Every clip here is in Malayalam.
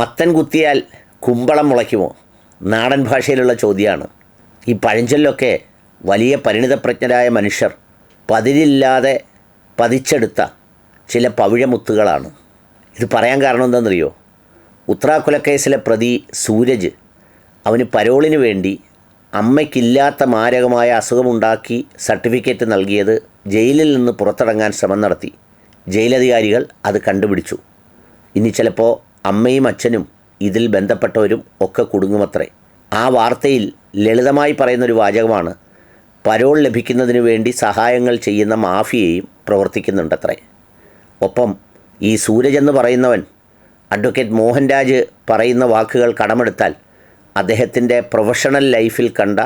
മത്തൻ കുത്തിയാൽ കുമ്പളം മുളയ്ക്കുമോ? നാടൻ ഭാഷയിലുള്ള ചോദ്യമാണ്. ഈ പഴഞ്ചൊല്ലൊക്കെ വലിയ പരിണിതപ്രജ്ഞരായ മനുഷ്യർ പതിരില്ലാതെ പതിച്ചെടുത്ത ചില പവിഴമുത്തുകളാണ്. ഇത് പറയാൻ കാരണം എന്താണെന്നറിയോ? ഉത്രാക്കുലക്കേസിലെ പ്രതി സൂരജ് അവന് പരോളിന് വേണ്ടി അമ്മയ്ക്കില്ലാത്ത മാരകമായ അസുഖമുണ്ടാക്കി സർട്ടിഫിക്കറ്റ് നൽകിയത് ജയിലിൽ നിന്ന് പുറത്തിറങ്ങാൻ ശ്രമം നടത്തി. ജയിലധികാരികൾ അത് കണ്ടുപിടിച്ചു. ഇനി ചിലപ്പോൾ അമ്മയും അച്ഛനും ഇതിൽ ബന്ധപ്പെട്ടവരും ഒക്കെ കുടുങ്ങുമത്രേ. ആ വാർത്തയിൽ ലളിതമായി പറയുന്നൊരു വാചകമാണ് പരോൾ ലഭിക്കുന്നതിന് വേണ്ടി സഹായങ്ങൾ ചെയ്യുന്ന മാഫിയയും പ്രവർത്തിക്കുന്നുണ്ടത്രേ. ഒപ്പം ഈ സൂരജ് എന്ന് പറയുന്നവൻ അഡ്വക്കേറ്റ് മോഹൻരാജ് പറയുന്ന വാക്കുകൾ കടമെടുത്താൽ അദ്ദേഹത്തിന്റെ പ്രൊഫഷണൽ ലൈഫിൽ കണ്ട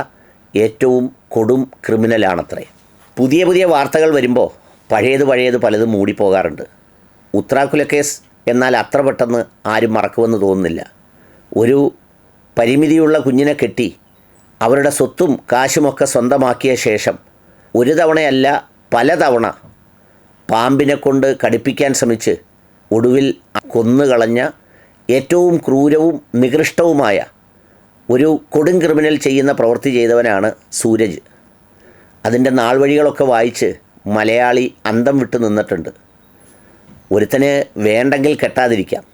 ഏറ്റവും കൊടും ക്രിമിനലാണത്രേ. പുതിയ പുതിയ വാർത്തകൾ വരുമ്പോൾ പഴയത് പഴയത് പലതും മൂടിപ്പോകാറുണ്ട്. ഉത്രാക്കുല കേസ് എന്നാൽ അത്ര പെട്ടെന്ന് ആരും മറക്കുമെന്ന് തോന്നുന്നില്ല. ഒരു പരിമിതിയുള്ള കുഞ്ഞിനെ കെട്ടി അവരുടെ സ്വത്തും കാശുമൊക്കെ സ്വന്തമാക്കിയ ശേഷം ഒരു തവണയല്ല പലതവണ പാമ്പിനെ കൊണ്ട് കടിപ്പിക്കാൻ ശ്രമിച്ച് ഒടുവിൽ കൊന്നുകളഞ്ഞ ഏറ്റവും ക്രൂരവും നികൃഷ്ടവുമായ ഒരു കൊടും ക്രിമിനൽ ചെയ്യുന്ന പ്രവൃത്തി ചെയ്തവനാണ് സൂരജ്. അതിന്റെ നാൾ വഴികളൊക്കെ വായിച്ച് മലയാളി അന്തം വിട്ടു നിന്നിട്ടുണ്ട്. ഒരുത്തന് വേണ്ടെങ്കിൽ കെട്ടാതിരിക്കാം.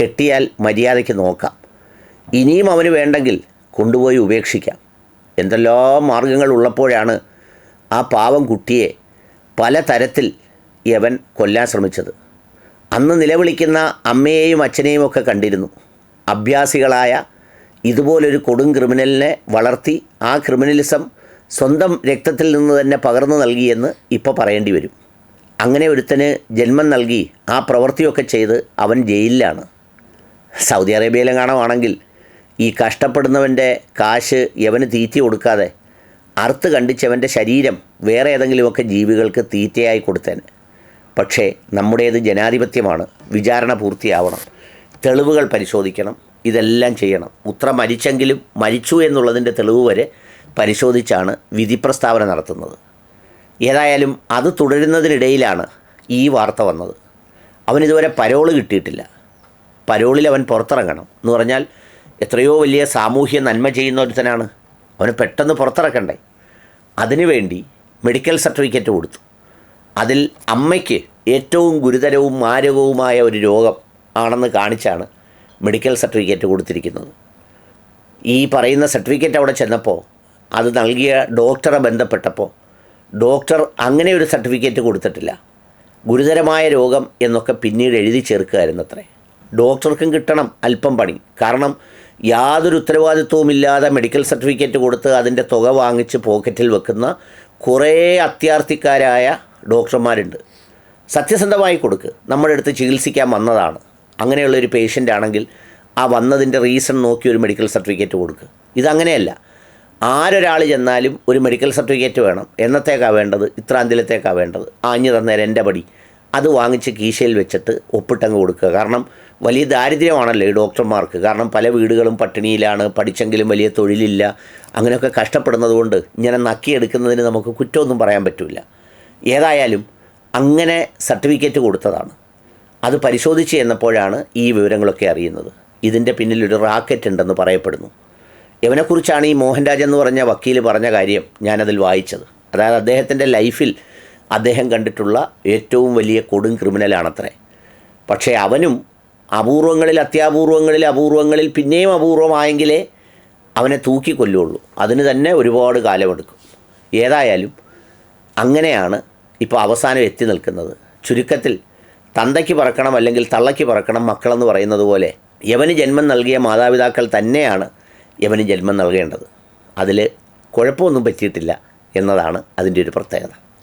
കെട്ടിയാൽ മര്യാദയ്ക്ക് നോക്കാം. ഇനിയും അവന് വേണ്ടെങ്കിൽ കൊണ്ടുപോയി ഉപേക്ഷിക്കാം. എന്തെല്ലാം മാർഗങ്ങൾ ഉള്ളപ്പോഴാണ് ആ പാവം കുട്ടിയെ പല തരത്തിൽ യവൻ കൊല്ലാൻ ശ്രമിച്ചത്. അന്ന് നിലവിളിക്കുന്ന അമ്മയെയും അച്ഛനെയും ഒക്കെ കണ്ടിരുന്നു. അഭ്യാസികളായ ഇതുപോലൊരു കൊടും ക്രിമിനലിനെ വളർത്തി ആ ക്രിമിനലിസം സ്വന്തം രക്തത്തിൽ നിന്ന് തന്നെ പകർന്നു നൽകിയെന്ന് ഇപ്പോൾ പറയേണ്ടി വരും. അങ്ങനെ ഒരുത്തന് ജന്മം നൽകി ആ പ്രവൃത്തിയൊക്കെ ചെയ്ത് അവൻ ജയിലിലാണ്. സൗദി അറേബ്യയിലെങ്ങാണമാണെങ്കിൽ ഈ കഷ്ടപ്പെടുന്നവന്റെ കാശ് യവന് തീറ്റി കൊടുക്കാതെ അറുത്ത് കണ്ടിച്ചവന്റെ ശരീരം വേറെ ഏതെങ്കിലുമൊക്കെ ജീവികൾക്ക് തീറ്റയായി കൊടുത്തേനെ. പക്ഷേ നമ്മുടേത് ജനാധിപത്യമാണ് വിചാരണ പൂർത്തിയാവണം തെളിവുകൾ പരിശോധിക്കണം ഇതെല്ലാം ചെയ്യണം. ഉത്ര മരിച്ചെങ്കിലും മരിച്ചു എന്നുള്ളതിന്റെ തെളിവ് വരെ പരിശോധിച്ചാണ് വിധി പ്രസ്താവന നടത്തുന്നത്. ഏതായാലും അത് തുടരുന്നതിനിടയിലാണ് ഈ വാർത്ത വന്നത്. അവനിതുവരെ പരോൾ കിട്ടിയിട്ടില്ല. പരോളിൽ അവൻ പുറത്തിറങ്ങണം എന്ന് പറഞ്ഞാൽ എത്രയോ വലിയ സാമൂഹ്യ നന്മ ചെയ്യുന്ന ഒരുത്തനാണ്. അവന് പെട്ടെന്ന് പുറത്തിറക്കണ്ടേ? അതിനുവേണ്ടി മെഡിക്കൽ സർട്ടിഫിക്കറ്റ് കൊടുത്തു. അതിൽ അമ്മയ്ക്ക് ഏറ്റവും ഗുരുതരവും മാരകവുമായ ഒരു രോഗം ആണെന്ന് കാണിച്ചാണ് മെഡിക്കൽ സർട്ടിഫിക്കറ്റ് കൊടുത്തിരിക്കുന്നത്. ഈ പറയുന്ന സർട്ടിഫിക്കറ്റ് അവിടെ ചെന്നപ്പോൾ അത് നൽകിയ ഡോക്ടറെ ബന്ധപ്പെട്ടപ്പോൾ ഡോക്ടർ അങ്ങനെ ഒരു സർട്ടിഫിക്കറ്റ് കൊടുത്തിട്ടില്ല. ഗുരുതരമായ രോഗം എന്നൊക്കെ പിന്നീട് എഴുതി ചേർക്കുകയായിരുന്നത്രേ. ഡോക്ടർക്കും കിട്ടണം അല്പം പണി. കാരണം യാതൊരു ഉത്തരവാദിത്വവുമില്ലാതെ മെഡിക്കൽ സർട്ടിഫിക്കറ്റ് കൊടുത്ത് അതിന്റെ തുക വാങ്ങിച്ച് പോക്കറ്റിൽ വെക്കുന്ന കുറേ അത്യാർത്ഥിക്കാരായ ഡോക്ടർമാരുണ്ട്. സത്യസന്ധമായി കൊടുക്ക്. നമ്മുടെ അടുത്ത് ചികിത്സിക്കാൻ വന്നതാണ്. അങ്ങനെയുള്ളൊരു പേഷ്യന്റ് ആണെങ്കിൽ ആ വന്നതിന്റെ റീസൺ നോക്കി ഒരു മെഡിക്കൽ സർട്ടിഫിക്കറ്റ് കൊടുക്കുക ഇതങ്ങനെയല്ല. ആരൊരാൾ ചെന്നാലും ഒരു മെഡിക്കൽ സർട്ടിഫിക്കറ്റ് വേണം. എന്നത്തേക്കാണ് വേണ്ടത്? ഇത്രാന്തിലത്തേക്കാണ് വേണ്ടത്? ആഞ്ഞു തന്നേരം എന്റെ പടി. അത് വാങ്ങിച്ച് കീശയിൽ വെച്ചിട്ട് ഒപ്പിട്ടങ്ങ് കൊടുക്കുക. കാരണം വലിയ ദാരിദ്ര്യമാണല്ലോ ഈ ഡോക്ടർമാർക്ക്. കാരണം പല വീടുകളും പട്ടിണിയിലാണ്. പഠിച്ചെങ്കിലും വലിയ തൊഴിലില്ല. അങ്ങനെയൊക്കെ കഷ്ടപ്പെടുന്നത് കൊണ്ട് ഇങ്ങനെ നക്കിയെടുക്കുന്നതിന് നമുക്ക് കുറ്റമൊന്നും പറയാൻ പറ്റില്ല ഏതായാലും അങ്ങനെ സർട്ടിഫിക്കറ്റ് കൊടുത്തതാണ്. അത് പരിശോധിച്ച് ചെന്നപ്പോഴാണ് ഈ വിവരങ്ങളൊക്കെ അറിയുന്നത്. ഇതിന്റെ പിന്നിൽ ഒരു റാക്കറ്റ് ഉണ്ടെന്ന് പറയപ്പെടുന്നു. ഇവനെക്കുറിച്ചാണ് ഈ മോഹൻരാജ് എന്ന് പറഞ്ഞ വക്കീൽ പറഞ്ഞ കാര്യം ഞാനതിൽ വായിച്ചത്. അതായത് അദ്ദേഹത്തിന്റെ ലൈഫിൽ അദ്ദേഹം കണ്ടിട്ടുള്ള ഏറ്റവും വലിയ കൊടും ക്രിമിനലാണത്രേ. പക്ഷേ അവനും അപൂർവങ്ങളിൽ അത്യാപൂർവങ്ങളിൽ അപൂർവങ്ങളിൽ പിന്നെയും അപൂർവമായെങ്കിലേ അവനെ തൂക്കിക്കൊല്ലുള്ളൂ. അതിന് തന്നെ ഒരുപാട് കാലമെടുക്കും. ഏതായാലും അങ്ങനെയാണ് ഇപ്പോൾ അവസാനം എത്തി നിൽക്കുന്നത്. ചുരുക്കത്തിൽ തന്തയ്ക്ക് പറക്കണം അല്ലെങ്കിൽ തള്ളയ്ക്ക് പറക്കണം മക്കളെന്ന് പറയുന്നത് പോലെ യവന് ജന്മം നൽകിയ മാതാപിതാക്കൾ തന്നെയാണ് യവന് ജന്മം നൽകേണ്ടത്. അതിൽ കുഴപ്പമൊന്നും പറ്റിയിട്ടില്ല എന്നതാണ് അതിന്റെ ഒരു പ്രത്യേകത.